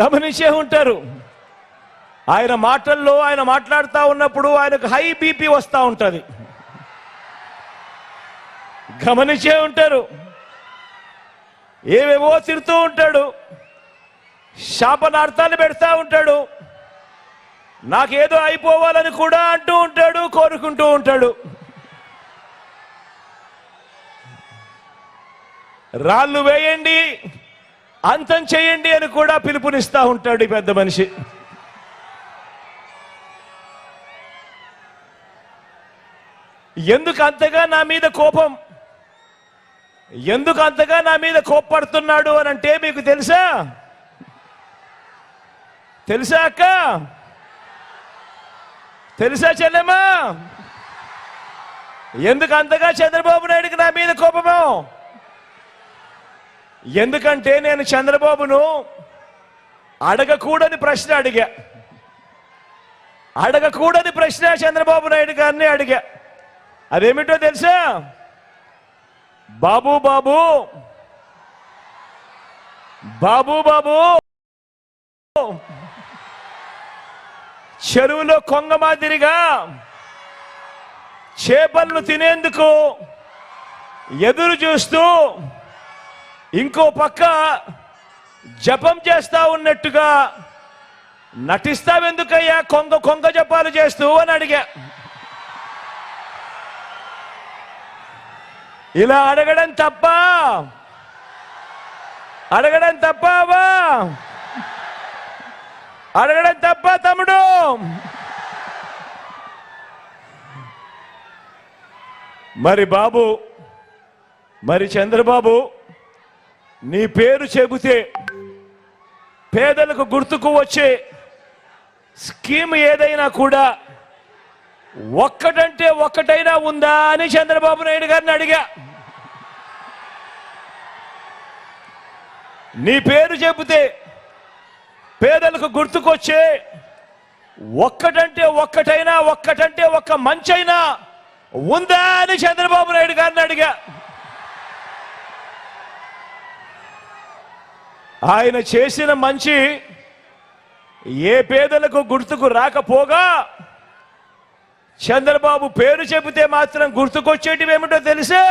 గమనించే ఉంటారు. ఆయన మాటల్లో ఆయన మాట్లాడుతూ ఉన్నప్పుడు ఆయనకు హై బీపీ వస్తూ ఉంటుంది. గమనించే ఉంటారు. ఏవేవో తిడుతూ ఉంటాడు. శాపనార్థాలు పెడతా ఉంటాడు. నాకేదో అయిపోవాలని కూడా అంటూ ఉంటాడు కోరుకుంటూ ఉంటాడు. రాళ్ళు వేయండి. అంతం చేయండి అని కూడా పిలుపునిస్తా ఉంటాడు ఈ పెద్ద మనిషి. ఎందుకు అంతగా నా మీద కోపం? ఎందుకు అంతగా నా మీద కోప్పడుతున్నాడు అని అంటే మీకు తెలుసా? తెలుసా అక్క? తెలుసా చెల్లెమ్మా? ఎందుకు అంతగా చంద్రబాబు నాయుడికి నా మీద కోపమో? ఎందుకంటే నేను చంద్రబాబును అడగకూడని ప్రశ్న అడిగా. అడగకూడని ప్రశ్న చంద్రబాబు నాయుడు గారిని అడిగా. అదేమిటో తెలుసా? బాబు బాబు బాబు బాబు చెరువులో కొంగ మాదిరిగా చేపలను తినేందుకు ఎదురు చూస్తూ ఇంకో పక్క జపం చేస్తా ఉన్నట్టుగా నటిస్తావెందుకయ్యా? కొంగ కొంగ జపాలు చేస్తూ అని అడిగా. ఇలా అడగడం తప్ప అడగడం తప్పవా అడగడం తప్ప తమ్ముడు. మరి బాబు మరి చంద్రబాబు నీ పేరు చెబితే పేదలకు గుర్తుకు వచ్చే స్కీమ్ ఏదైనా కూడా ఒక్కటంటే ఒక్కటైనా ఉందా అని చంద్రబాబు నాయుడు గారిని అడిగా. నీ పేరు చెబితే పేదలకు గుర్తుకొచ్చే ఒక్కటంటే ఒక్కటైనా ఒక్కటంటే ఒక్క మంచైనా ఉందా అని చంద్రబాబు నాయుడు గారిని అడిగా. ఆయన చేసిన మంచి ఏ పేదలకు గుర్తుకు రాకపోగా చంద్రబాబు పేరు చెబితే మాత్రం గుర్తుకొచ్చేటివి ఏమిటో తెలుసా?